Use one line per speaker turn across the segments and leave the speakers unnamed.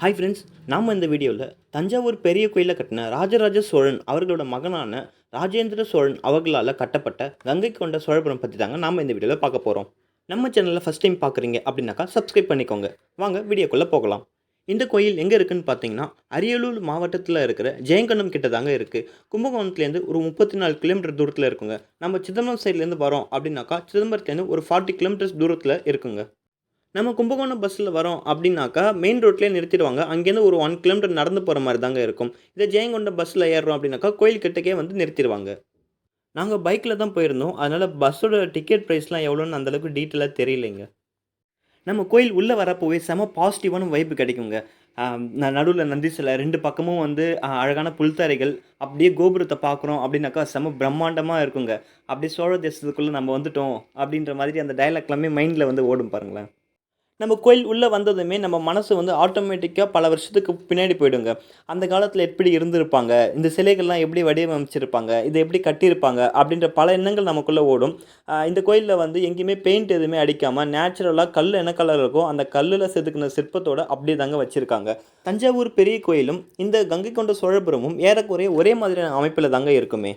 Hi friends நாம் இந்த வீடியோவில் தஞ்சாவூர் பெரிய கோயிலில் கட்டின ராஜராஜ சோழன் அவர்களோட மகனான ராஜேந்திர சோழன் அவர்களால் கட்டப்பட்ட கங்கை கொண்ட சோழபுரம் பற்றி தாங்க நாம் இந்த வீடியோவில் பார்க்க போகிறோம் நம்ம சேனலில் ஃபஸ்ட் டைம் பார்க்குறீங்க அப்படின்னாக்கா சப்ஸ்கிரைப் பண்ணிக்கோங்க. வாங்க வீடியோக்குள்ளே போகலாம். இந்த கோயில் எங்கே இருக்குன்னு பார்த்தீங்கன்னா அரியலூர் மாவட்டத்தில் இருக்கிற ஜெயங்கண்ணம் கிட்ட தாங்க இருக்குது கும்பகோணத்துலேருந்து ஒரு முப்பத்தி நாலு கிலோமீட்டர் தூரத்தில் இருக்குங்க. நம்ம சிதம்பரம் சைட்லேருந்து வரோம் அப்படின்னாக்கா சிதம்பரத்துலேருந்து ஒரு ஃபார்ட்டி கிலோமீட்டர்ஸ் தூரத்தில் இருக்குங்க. நம்ம கும்பகோணம் பஸ்ஸில் வரோம் அப்படின்னாக்கா மெயின் ரோட்லேயே நிறுத்திடுவாங்க. அங்கேருந்து ஒரு ஒன் கிலோமீட்டர் நடந்து போகிற மாதிரி தாங்க இருக்கும். இதே ஜெயங்கொண்டம் பஸ்ஸில் ஏறுறோம் அப்படின்னாக்கா கோயில் கிட்டக்கே வந்து நிறுத்திடுவாங்க. நாங்கள் பைக்கில் தான் போயிருந்தோம். அதனால் பஸ்ஸோட டிக்கெட் ப்ரைஸ்லாம் எவ்வளோன்னு அந்தளவுக்கு டீட்டெயிலாக தெரியலைங்க. நம்ம கோயில் உள்ளே வரப்போவே செம பாசிட்டிவான வைப்பு கிடைக்குங்க. நடுவில் நந்தி சிலை ரெண்டு பக்கமும் வந்து அழகான புல்தரைகள் அப்படியே கோபுரத்தை பார்க்குறோம் அப்படின்னாக்கா செம பிரம்மாண்டமாக இருக்குங்க. அப்படியே சோழ தேசத்துக்குள்ளே நம்ம வந்துட்டோம் அப்படின்ற மாதிரி அந்த டைலாக்லாமே மைண்டில் வந்து ஓடும் பாருங்களேன். நம்ம கோயில் உள்ளே வந்ததுமே நம்ம மனசு வந்து ஆட்டோமேட்டிக்காக பல வருஷத்துக்கு பின்னாடி போயிடுங்க. அந்த காலத்தில் எப்படி இருந்திருப்பாங்க? இந்த சிலைகள்லாம் எப்படி வடிவமைச்சிருப்பாங்க? இதை எப்படி கட்டியிருப்பாங்க? அப்படின்ற பல எண்ணங்கள் நமக்குள்ளே ஓடும். இந்த கோயிலில் வந்து எங்கேயுமே பெயிண்ட் எதுவுமே அடிக்காமல் நேச்சுரலாக கல் என்ன கலர் இருக்கோ அந்த கல்லில் செதுக்கின சிற்பத்தோடு அப்படியே தாங்க வச்சுருக்காங்க. தஞ்சாவூர் பெரிய கோயிலும் இந்த கங்கை கொண்ட சோழபுரமும் ஏறக்குறைய ஒரே மாதிரியான அமைப்பில் தாங்க இருக்குமே.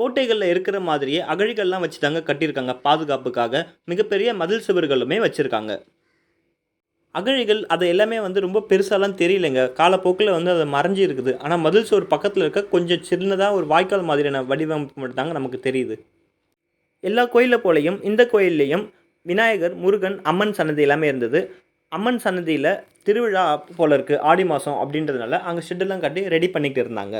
கோட்டைகளில் இருக்கிற மாதிரியே அகழிகள்லாம் வச்சு தாங்க கட்டியிருக்காங்க. பாதுகாப்புக்காக மிகப்பெரிய மதில் சுவர்களுமே வச்சுருக்காங்க. அகழிகள் அதை எல்லாமே வந்து ரொம்ப பெருசாலாம் தெரியலைங்க. காலப்போக்கில் வந்து அது மறைஞ்சி இருக்குது. ஆனால் மதில் சுவர் பக்கத்தில் இருக்க கொஞ்சம் சின்னதாக ஒரு வாய்க்கால் மாதிரியான வடிவமைப்பு மட்டும் தாங்க நமக்கு தெரியுது. எல்லா கோயிலை போலையும் இந்த கோயில்லையும் விநாயகர் முருகன் அம்மன் சன்னதி எல்லாமே இருந்தது. அம்மன் சன்னதியில் திருவிழா போல இருக்குது ஆடி மாதம் அப்படின்றதுனால அங்கே ஷெட்டெல்லாம் கட்டி ரெடி பண்ணிக்கிட்டு இருந்தாங்க.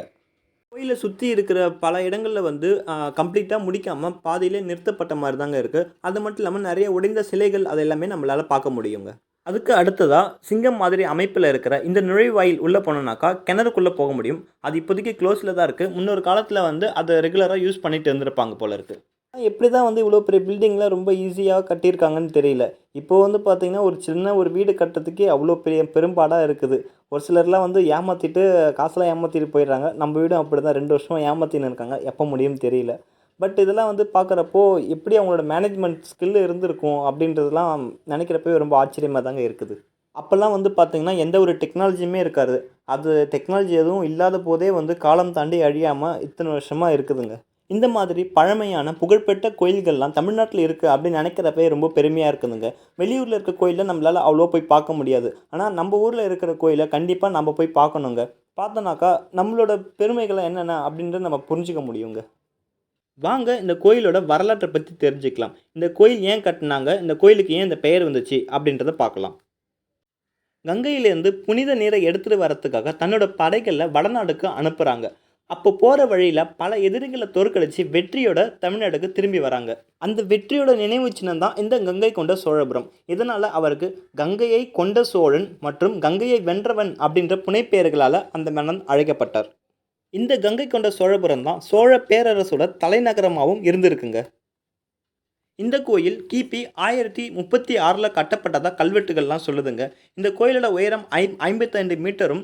கோயிலை சுற்றி இருக்கிற பல இடங்களில் வந்து கம்ப்ளீட்டாக முடிக்காமல் பாதியிலே நிறுத்தப்பட்ட மாதிரி தாங்க இருக்குது அது மட்டும் இல்லாமல் நிறைய உடைந்த சிலைகள் அது எல்லாமே நம்மளால் பார்க்க முடியுங்க. அதுக்கு அடுத்ததாக சிங்கம் மாதிரி அமைப்பில் இருக்கிற இந்த நுழைவாயில் உள்ளே போனோம்னாக்கா கிணறுக்குள்ளே போக முடியும். அது இப்போதைக்கு க்ளோஸில் தான் இருக்குது முன்னொரு காலத்தில் வந்து அதை ரெகுலராக யூஸ் பண்ணிட்டு இருந்திருப்பாங்க போல இருக்குது எப்படி தான் வந்து இவ்வளோ பெரிய பில்டிங்லாம் ரொம்ப ஈஸியாக கட்டியிருக்காங்கன்னு தெரியல. இப்போ வந்து பார்த்திங்கன்னா ஒரு சின்ன ஒரு வீடு கட்டுறதுக்கே அவ்வளோ பெரிய பெரும்பாடாக இருக்குது. ஒரு சிலர்லாம் வந்து ஏமாற்றிட்டு காசெல்லாம் ஏமாற்றிட்டு போயிடுறாங்க. நம்ம வீடும் அப்படி தான் ரெண்டு வருஷமாக ஏமாற்றின்னு இருக்காங்க. எப்போ முடியும்னு தெரியல. பட் இதெல்லாம் வந்து பார்க்குறப்போ எப்படி அவங்களோட மேனேஜ்மெண்ட் ஸ்கில் இருந்திருக்கும் அப்படின்றதெல்லாம் நினைக்கிறப்பவே ரொம்ப ஆச்சரியமாக தாங்க இருக்குது. அப்போல்லாம் வந்து பார்த்திங்கன்னா எந்த ஒரு டெக்னாலஜியுமே இருக்காது. அது டெக்னாலஜி எதுவும் இல்லாத போதே வந்து காலம் தாண்டி அழியாமல் இத்தனை வருஷமாக இருக்குதுங்க. இந்த மாதிரி பழமையான புகழ்பெற்ற கோயில்கள்லாம் தமிழ்நாட்டில் இருக்குது அப்படின்னு நினைக்கிறப்பே ரொம்ப பெருமையாக இருக்குதுங்க. வெளியூரில் இருக்க கோயிலில் நம்மளால் அவ்வளோ போய் பார்க்க முடியாது. ஆனால் நம்ம ஊரில் இருக்கிற கோயிலை கண்டிப்பாக நம்ம போய் பார்க்கணுங்க. பார்த்தோன்னாக்கா நம்மளோட பெருமைகளை என்னென்ன அப்படின்றத நம்ம புரிஞ்சிக்க முடியுங்க. வாங்க இந்த கோயிலோட வரலாற்றை பற்றி தெரிஞ்சுக்கலாம். இந்த கோயில் ஏன் கட்டினாங்க? இந்த கோயிலுக்கு ஏன் இந்த பெயர் வந்துச்சு? அப்படின்றத பார்க்கலாம். கங்கையிலேருந்து புனித நீரை எடுத்துகிட்டு வரத்துக்காக தன்னோட படைகளில் வடநாடுக்கு அனுப்புகிறாங்க அப்போ போகிற வழியில் பல எதிரிகளை தோற்கடிச்சு வெற்றியோட தமிழ்நாடுக்கு திரும்பி வராங்க. அந்த வெற்றியோட நினைவு சின்னம் தான் இந்த கங்கை கொண்ட சோழபுரம். இதனால் அவருக்கு கங்கையை கொண்ட சோழன் மற்றும் கங்கையை வென்றவன் அப்படின்ற புனைப்பெயர்களால் அந்த மன்னன் அழைக்கப்பட்டார். இந்த கங்கை கொண்ட சோழபுரம் தான் சோழ பேரரசோட தலைநகரமாகவும் இருந்திருக்குங்க. இந்த கோயில் கிபி ஆயிரத்தி முப்பத்தி ஆறில் கட்டப்பட்டதாக கல்வெட்டுகள்லாம் சொல்லுதுங்க. இந்த கோயிலோட உயரம் ஐ ஐம்பத்தைந்து மீட்டரும்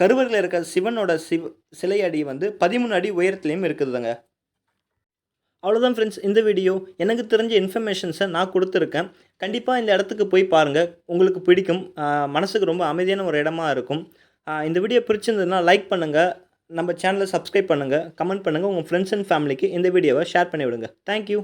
கருவறையில் இருக்க சிவனோட சிவ சிலை அடி வந்து பதிமூணு அடி உயரத்துலேயும் இருக்குதுங்க. அவ்வளோதான் ஃப்ரெண்ட்ஸ் இந்த வீடியோ எனக்கு தெரிஞ்ச இன்ஃபர்மேஷன்ஸை நான் கொடுத்துருக்கேன். கண்டிப்பாக இந்த இடத்துக்கு போய் பாருங்கள் உங்களுக்கு பிடிக்கும். மனசுக்கு ரொம்ப அமைதியான ஒரு இடமா இருக்கும். இந்த வீடியோ பிடிச்சிருந்ததுன்னா லைக் பண்ணுங்கள் நம்ம சேனலை சப்ஸ்கிரைப் பண்ணுங்கள் கமெண்ட் பண்ணுங்கள் உங்கள் ஃப்ரெண்ட்ஸ் அண்ட் ஃபேமிலிக்கு இந்த வீடியோவை ஷேர் பண்ணி விடுங்க தேங்க்யூ